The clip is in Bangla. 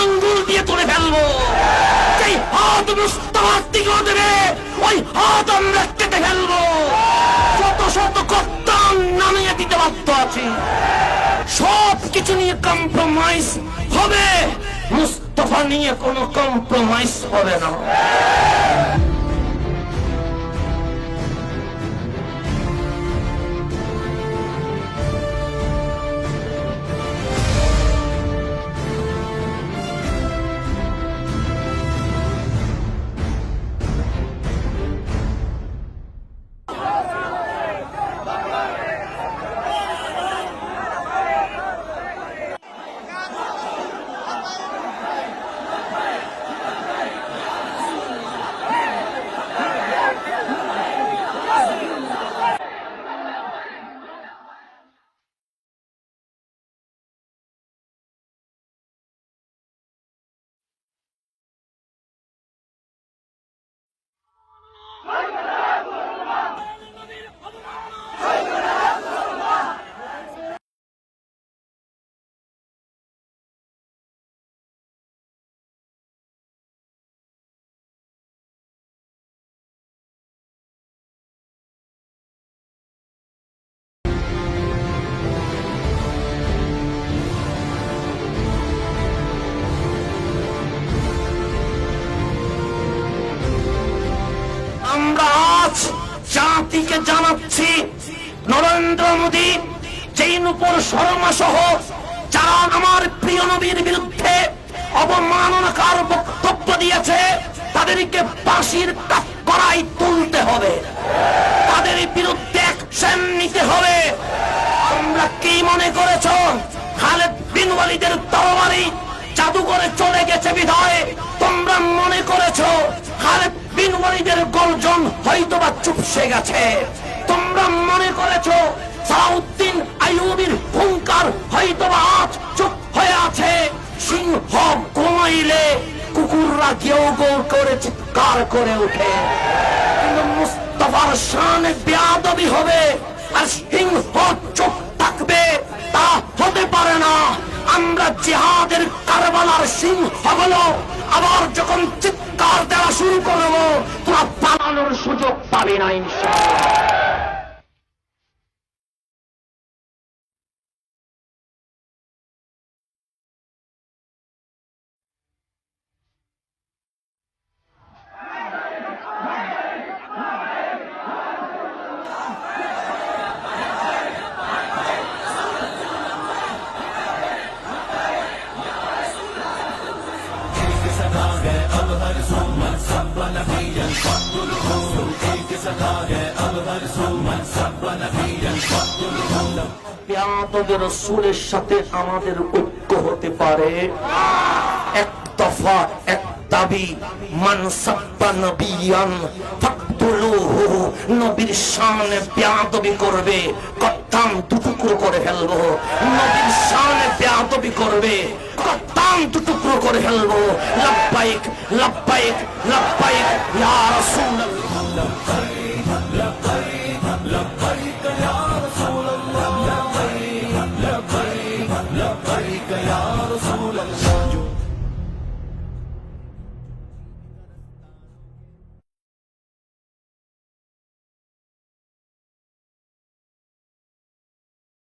আঙ্গুল দিয়ে তুলে ফেলব। যেই হাত মুস্তফার দিকে দেবে, ওই হাত আমরা কেটে ফেলব। শত শত কত্তান নামিয়ে দিতে বাধ্য আছি। সব কিছু নিয়ে কম্প্রোমাইজ হবে, মুস্তফা নিয়ে কোনো কম্প্রোমাইজ হবে না। জাতিকে জানাচ্ছি, নরেন্দ্র মোদী যেই নুপুর শর্মা সহ যারা আমার প্রিয় নবীর বিরুদ্ধে অবমাননাকার বক্তব্য দিয়েছে, তাদেরকে ফাঁসির করাই তুলতে হবে। তাদের বিরুদ্ধে অ্যাকশন নিতে হবে। তোমরা কি মনে করেছ? খালেদ বিন ওয়ালিদের তরবারি জাদুঘরে চলে গেছে বিধায় তোমরা মনে করেছ? খালেদ ওয়ালিদের গর্জন হয়তোবা চুপসে গেছে। তোমরা মনে করেছ, সালাউদ্দিন আইয়ুবির হুঙ্কার হয়তোবা আজ চুপ হয়ে আছে। সিংহ ঘুমাইলে কুকুররা কেউ গৌ করে চিৎকার করে ওঠে। কিন্তু মুস্তফার শান বেয়াদবি হবে আর সিংহ চুপ থাকবে, তা হতে পারে না। আমরা জিহাদের কারবালার সিংহ হলো আবার যখন চিৎকার দেওয়া শুরু করব তোরা পালানোর সুযোগ পাবে না ইনশাআল্লাহ। পেয়াদবের রসুলের সাথে আমাদের ঐক্য হতে পারে। এক দফা, এক দাবি, মান সাব্বা নবিয়ান, ফাকতুলুহু, নবীর সামনে বেয়াদবি করবে কত্তাম দুটুকরো করে ফেলব। নবীর সামনে বেয়াদবি করবে কত্তাম দুটুকরো করে ফেলব। লাভবাইক লাভবাইক লাভবাইক ইয়া রাসূলুল্লাহ।